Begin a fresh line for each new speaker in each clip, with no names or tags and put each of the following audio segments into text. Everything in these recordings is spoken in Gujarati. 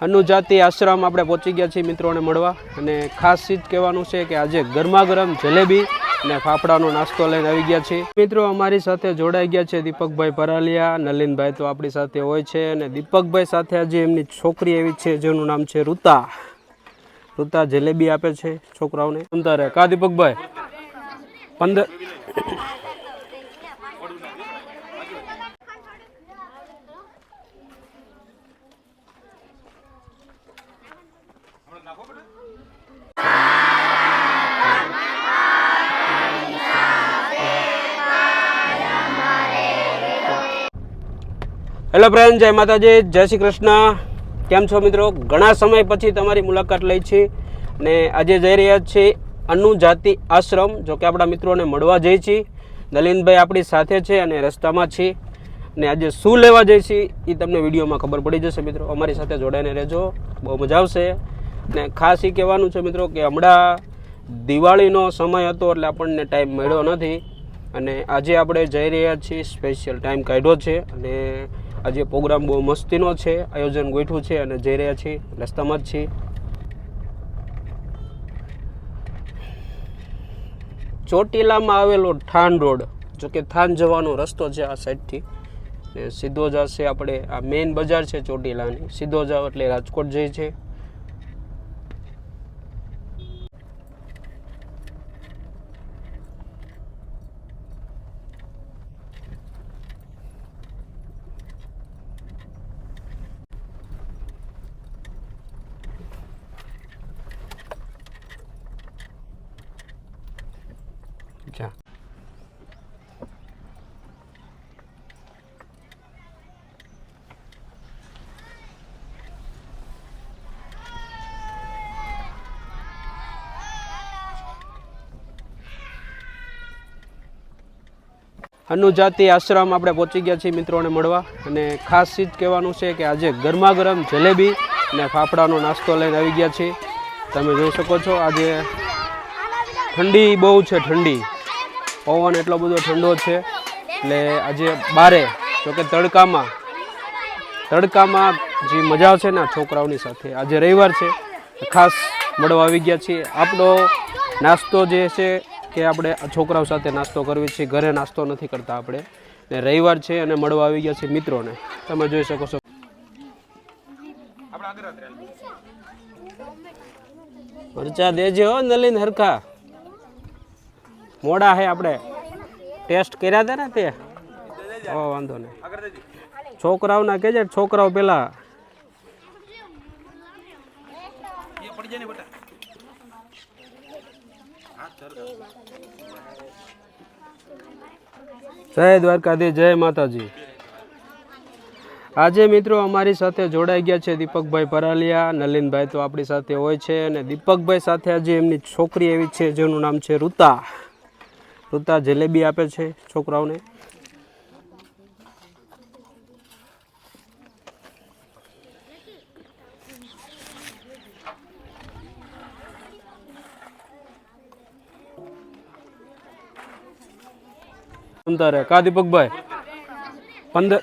અનુજાતિ આશ્રમ આપણે પહોંચી ગયા છીએ મિત્રોને મળવા. અને ખાસ ચીજ કહેવાનું છે કે આજે ગરમા ગરમ જલેબી અને ફાફડાનો નાસ્તો લઈને આવી ગયા છીએ. મિત્રો, અમારી સાથે જોડાઈ ગયા છે દીપકભાઈ પરાલિયા નલિનભાઈ તો આપણી સાથે હોય છે. અને દીપકભાઈ સાથે આજે એમની છોકરી એવી છે જેનું નામ છે ઋતા. ઋતા જલેબી આપે છે છોકરાઓને. અંતરે, કા દીપકભાઈ? પંદર હેલો ફ્રેન્ડ, જય માતાજી, જય શ્રી કૃષ્ણ. કેમ છો મિત્રો? ઘણા સમય પછી તમારી મુલાકાત લઈ છે ને આજે જઈ રહ્યા છીએ અનુજાતિ આશ્રમ, જો કે આપણા મિત્રોને મળવા જઈ છીએ નલિનભાઈ આપણી સાથે છે અને રસ્તામાં છે. ને આજે શું લેવા જઈ છીએ એ તમને વિડીયોમાં ખબર પડી જશે મિત્રો. અમારી સાથે જોડાઈને રહેજો. બહુ મજા આવશે. ને ખાસ એ કહેવાનું છે મિત્રો કે હમણાં દિવાળીનો સમય હતો એટલે આપણને ટાઈમ મળ્યો નથી. અને આજે આપણે જઈ રહ્યા છીએ સ્પેશિયલ ટાઈમ કાઢ્યો છે. અને આજે પ્રોગ્રામ બહુ મસ્તીનો છે, આયોજન ગોઠવું છે અને જઈ રહ્યા છીએ, રસ્તામાં જ છીએ. ચોટીલામાં આવેલો થાન રોડ, જો કે થાન જવાનો રસ્તો છે આ સાઈડથી. ને સીધો હશે આપણે, આ મેઇન બજાર છે ચોટીલાની. સીધો જાવ એટલે રાજકોટ જઈ છે. જા અનુજાતિ આશ્રમ આપણે પહોંચી ગયા છીએ મિત્રોને મળવા. અને ખાસ ચીજ કહેવાનું છે કે આજે ગરમા ગરમ જલેબી અને ફાફડાનો નાસ્તો લઈને આવી ગયા છીએ. તમે જોઈ શકો છો આજે ઠંડી બહુ છે, ઠંડી. પવન એટલો બધો ઠંડો છે, એટલે આજે બારે જોકે તડકામાં તડકામાં જે મજા છે ને છોકરાઓની સાથે. આજે રવિવાર છે ખાસ મળવા આવી ગયા છીએ. આપણો નાસ્તો જે છે કે આપણે છોકરાઓ સાથે નાસ્તો કરવી છે, ઘરે નાસ્તો નથી કરતા આપણે. ને રવિવાર છે અને મળવા આવી ગયા છે મિત્રોને. તમે જોઈ શકો છો. મરચા દેજે હો નલિન હરખા. મોડા હે આપણે ટેસ્ટ કર્યા હતા ને તે? વાંધો નહીં. છોકરાઓના કહેજે છોકરાઓ પેલા જય દ્વારકાધી જય માતાજી. આજે મિત્રો અમારી સાથે જોડાઈ ગયા છે દીપકભાઈ પરાલિયા નલિનભાઈ તો આપણી સાથે હોય છે અને દીપકભાઈ સાથે આજે એમની છોકરી એવી છે જેનું નામ છે ઋતા ઋતા જલેબી આપે છે છોકરાઓને. રહે કા દીપકભાઈ? પંદર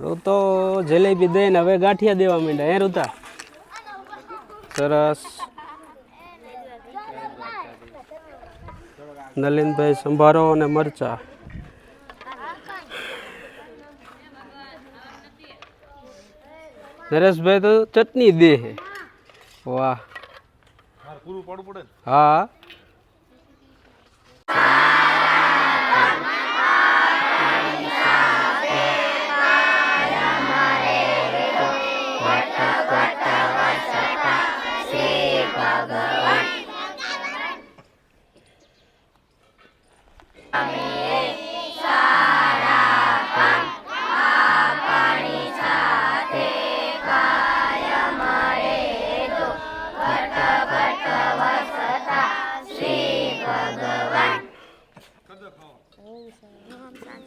ઋતો જલેબી દઈને હવે ગાંઠિયા દેવા માંડ્યા. હે ઋતા? સરસ. નલિનભાઈ સંભારો અને મરચા. નરેશભાઈ તો ચટણી દે હે. વાહ. હા.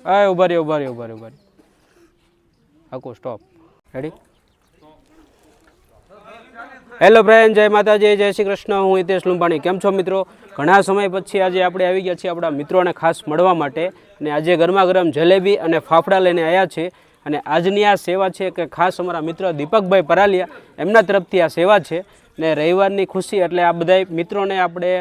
આ ઊભા રે ઊભા રે ઊભા રે ઊભા રે આખું સ્ટોપ રેડી હેલો ફ્રેન્ડ જય માતાજી, જય શ્રી કૃષ્ણ. હું હિતેશ લુંબાણી. કેમ છો મિત્રો? ઘણા સમય પછી આજે આપણે આવી ગયા છીએ આપણા મિત્રોને ખાસ મળવા માટે. અને આજે ગરમા ગરમ જલેબી અને ફાફડા લઈને આવ્યા છે. અને આજની આ સેવા છે કે ખાસ અમારા મિત્ર દીપકભાઈ પરાલિયા, એમના તરફથી આ સેવા છે. ને રવિવારની ખુશી એટલે આ બધા મિત્રોને આપણે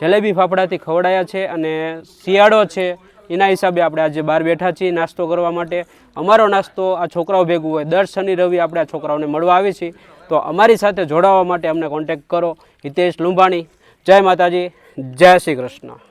જલેબી ફાફડાથી ખવડાયા છે અને શિયાળો છે. એના હિસાબે આપણે આજે બહાર બેઠા છીએ નાસ્તો કરવા માટે. અમારો નાસ્તો આ છોકરાઓ ભેગું હોય. દર શનિ રવિ આપણે આ છોકરાઓને મળવા આવીએ છીએ. તો અમારી સાથે જોડાવા માટે અમને કોન્ટેક્ટ કરો. હિતેશ લુંબાણી જય માતાજી. જય શ્રી કૃષ્ણ.